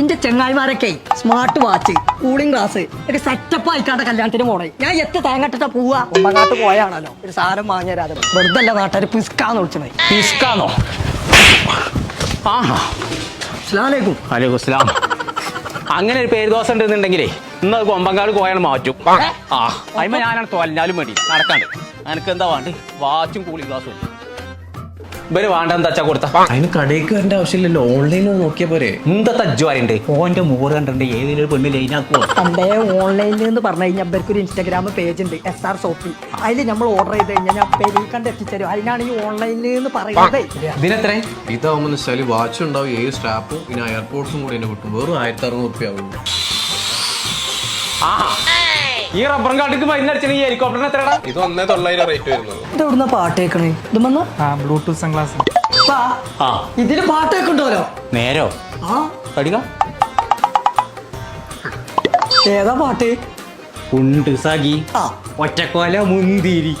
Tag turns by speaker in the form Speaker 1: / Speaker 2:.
Speaker 1: ഇന്റെ ചെങ്ങായിമാരൊക്കെ smart watch cooling glass ഒക്കെ സെറ്റപ്പ് ആയിക്കാണ്ട് കല്യാണത്തിന് പോണേ. ഞാൻ എത്ര തേങ്ങട്ടിട്ടാ പോവാ? ഒമ്പങ്ങാട്ട് പോയാണല്ലോ. ഒരു സാധനം വാങ്ങിയരാതെ വെറുതെ അല്ല നാട്ടുകാർ പിസ്കാന്ന് വിളിച്ചത്.
Speaker 2: പിസ്കാന്നോ? ആഹാ.
Speaker 1: അസ്ലാലേക്കും
Speaker 2: അലൈക്കും അസ്സലാം. അങ്ങനെ ഒരു പേര് ദോശ ഉണ്ടെന്നുണ്ടെങ്കിലേ ഇന്ന് അത് കൊമ്പങ്കാട് കോയാണ് മാറ്റും. ആ അതിമ ഞാനാണ് തോന്നാലും മതി. നടക്കാണ്ട്. എനിക്ക് എന്താ വേണ്ടി വാച്ചും കൂളിംഗ് ഗ്ലാസും ഇവർ വേണ്ട എന്താ വെച്ചാ കൊടുത്ത?
Speaker 3: അതിന് കടയിലേക്ക് വരേണ്ട ആവശ്യമില്ലല്ലോ. ഓൺലൈനിൽ നോക്കിയ പോരെ.
Speaker 2: എന്താ അറിയണ്ടേ ഓന്റെ മൂറ് കണ്ടിട്ടുണ്ട്. ഏതെങ്കിലും ഒരു പെണ്ണ് ലൈനാക്കുവോ
Speaker 1: പണ്ടേ ഓൺലൈനിൽ എന്ന് പറഞ്ഞു കഴിഞ്ഞാൽ അവർക്കൊരു ഒരു ഇൻസ്റ്റാഗ്രാം പേജ് ഉണ്ട്. എസ് ആർ സോപ്പി അതിൽ നമ്മൾ ഓർഡർ ചെയ്ത് കഴിഞ്ഞാൽ ഞാൻ പേര് കണ്ട് എത്തിച്ചേരും. അതിനാണ് ഈ ഓൺലൈനിൽ എന്ന് പറയുന്നത്.
Speaker 2: ഇതിനെത്ര?
Speaker 3: ഇതാവുമ്പോൾ വെച്ചാൽ വാച്ച് ഉണ്ടാവും ഏഴ് സ്ട്രാപ്പും പിന്നെ എയർപോർട്സും കൂടി എന്നെ കിട്ടും വെറും ആയിരത്തി അറുന്നൂറ് റുപ്യ ആവുള്ളൂ
Speaker 2: ആ. ഈ റബ്ബറും കാട്ടിക്ക് മരുന്നടിച്ചാൽ ഈ ഹെലികോപ്റ്ററിന് എത്രടാ
Speaker 3: ഇത് ഒന്നേ തൊള്ളായിരം റേറ്റ് വരുന്നത്.
Speaker 1: ഇത് എവിടുന്ന പാട്ട് കേൾക്കണേ ഇത് വന്ന്?
Speaker 4: ആ ബ്ലൂടൂത്ത് സൺഗ്ലാസ്
Speaker 2: ആ.
Speaker 1: ഇതിൽ പാട്ട് കേൾക്കണ്ടല്ലോ
Speaker 2: നേരോ?
Speaker 1: ആ.
Speaker 2: കടിക
Speaker 1: ഏതാ പാട്ട്?
Speaker 2: ഉണ്ട് സഖി.
Speaker 1: ആ.
Speaker 2: ഒറ്റക്കോല മുന്തിരി.